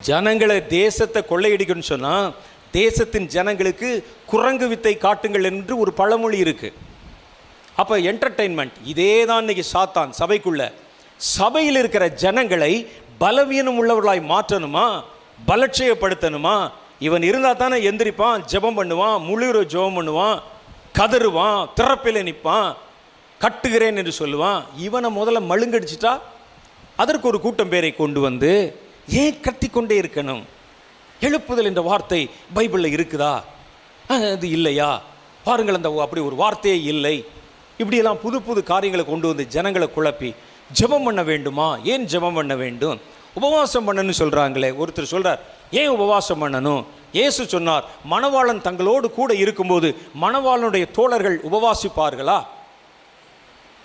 ஜனங்களை தேசத்தை கொள்ளையடிக்கணும்னு சொன்னால் தேசத்தின் ஜனங்களுக்கு குரங்கு வித்தை காட்டுங்கள் என்று ஒரு பழமொழி இருக்குது அப்போ என்டர்டெயின்மெண்ட் இதே தான் இன்றைக்கி சாத்தான் சபைக்குள்ள. சபையில் இருக்கிற ஜனங்களை பலவீனம் உள்ளவர்களாய் மாற்றணுமா? பலட்சயப்படுத்தணுமா? இவன் இருந்தால் தானே எந்திரிப்பான் ஜெபம் பண்ணுவான் முழுகிற ஜெபம் பண்ணுவான் கதறுவான் திறப்பில் நிற்பான் கட்டுகிறேன் என்று சொல்லுவான். இவனை முதல்ல மழுங்கடிச்சிட்டா அதற்கு ஒரு கூட்டம் பேரை கொண்டு வந்து ஏன் கத்திக்கொண்டே இருக்கணும்? எழுப்புதல் என்ற வார்த்தை பைபிளில் இருக்குதா? அது இல்லையா? பாருங்கள் அந்த அப்படி ஒரு வார்த்தையே இல்லை. இப்படியெல்லாம் புது புது காரியங்களை கொண்டு வந்து ஜனங்களை குழப்பி ஜெபம் பண்ண வேண்டுமா? ஏன் ஜெபம் பண்ண வேண்டும்? உபவாசம் பண்ணணும்னு சொல்கிறாங்களே ஒருத்தர் சொல்கிறார் ஏன் உபவாசம் பண்ணணும்? இயேசு சொன்னார் மணவாளன் தங்களோடு கூட இருக்கும்போது மணவாளனுடைய தோழர்கள் உபவாசிப்பார்களா?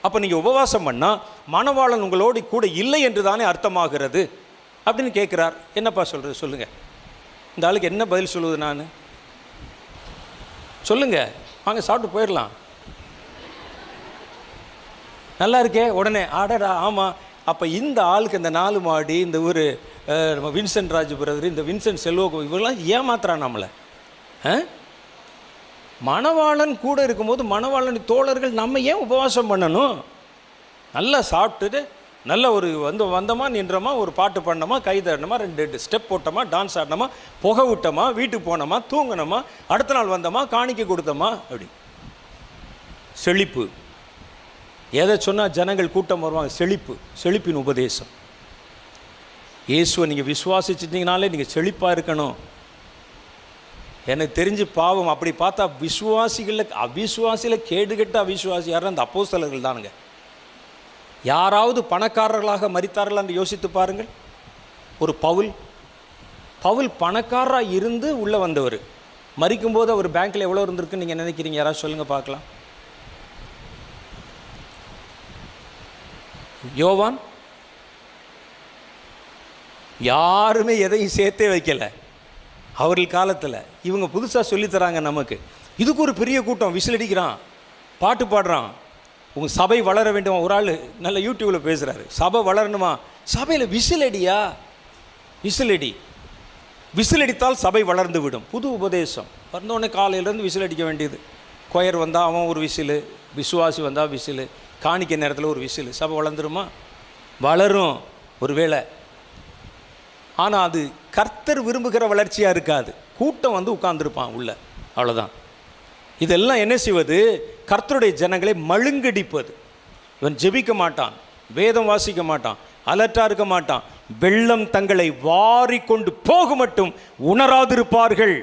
அப்போ நீங்கள் உபவாசம் பண்ணால் மணவாளன் உங்களோடு கூட இல்லை என்று தானே அர்த்தமாகிறது? அப்படின்னு கேட்குறார் என்னப்பா சொல்கிறது சொல்லுங்கள் இந்த ஆளுக்கு என்ன பதில் சொல்லுவது நான்? சொல்லுங்கள் வாங்க சாப்பிட்டு போயிடலாம். நல்லா இருக்கே உடனே. ஆடடா ஆமாம் அப்போ இந்த ஆளுக்கு இந்த நாலு மாடி இந்த ஊர் நம்ம வின்சென்ட் ராஜ் பிரதர் இந்த வின்சென்ட் செல்வோகம் இவங்கெல்லாம் ஏமாத்துறான் நம்மளை. ஆ மணவாளன் கூட இருக்கும்போது மணவாளன் தோழர்கள் நம்ம ஏன் உபவாசம் பண்ணணும்? நல்லா சாப்பிட்டுட்டு நல்ல ஒரு வந்து வந்தோமா நின்றோமா ஒரு பாட்டு பண்ணோமா கை தட்டினோமா ரெண்டு ஸ்டெப் போட்டோமா டான்ஸ் ஆடினோமா புகை விட்டோமா வீட்டுக்கு போனோமா தூங்கினோமா அடுத்த நாள் வந்தோமா காணிக்க கொடுத்தோமா அப்படி. செழிப்பு. எதை சொன்னால் ஜனங்கள் கூட்டம் வருவாங்க? செழிப்பு. செழிப்பின் உபதேசம். இயேசுவை நீங்கள் விசுவாசிச்சிட்டிங்கனாலே நீங்கள் செழிப்பாக இருக்கணும். எனக்கு தெரிஞ்சு பாவம் அப்படி பார்த்தா விசுவாசிகளில் அவிசுவாசியில் கேடுகட்ட அவிசுவாசி யாரும் அந்த அப்போஸ்தலர்கள் தானுங்க. யாராவது பணக்காரர்களாக மறித்தார்கள் என்று யோசித்து பாருங்கள். ஒரு பவுல். பவுல் பணக்காரராக இருந்து உள்ளே வந்தவர். மறிக்கும்போது அவர் பேங்க்கில் எவ்வளோ இருந்திருக்குன்னு நீங்கள் நினைக்கிறீங்க? யாராவது சொல்லுங்கள் பார்க்கலாம். யோவான். யாருமே எதையும் சேர்த்தே வைக்கலை. அவர்கள் காலத்தில். இவங்க புதுசாக சொல்லித்தராங்க நமக்கு. இதுக்கு ஒரு பெரிய கூட்டம். விசில் அடிக்கிறான். பாட்டு பாடுறான். உங்கள் சபை வளர வேண்டும்? ஒரு ஆள் நல்ல யூடியூப்பில் பேசுகிறாரு சபை வளரணுமா? சபையில் விசிலடியா விசிலடி விசில் அடி. விசில் அடித்தால் சபை வளர்ந்து விடும். புது உபதேசம். வந்தோடனே காலையிலேருந்து விசிலடிக்க வேண்டியது. கொயர் வந்தால் அவன் ஒரு விசிலு விசுவாசி வந்தால் விசிலு காணிக்க நேரத்தில் ஒரு விசிலு. சபை வளர்ந்துருமா? வளரும் ஒருவேளை. ஆனால் அது கர்த்தர் விரும்புகிற வளர்ச்சியாக இருக்காது. கூட்டம் வந்து உட்கார்ந்துருப்பான் உள்ள. அவ்வளோதான் இதெல்லாம் என்ன செய்வது? கர்த்தருடைய ஜனங்களை மழுங்கடிப்பது. இவன் ஜெபிக்க மாட்டான் வேதம் வாசிக்க மாட்டான் அலர்ட்டாக இருக்க மாட்டான். வெள்ளம் தங்களை வாரி கொண்டு போக மட்டும் உணராதிருப்பார்கள்.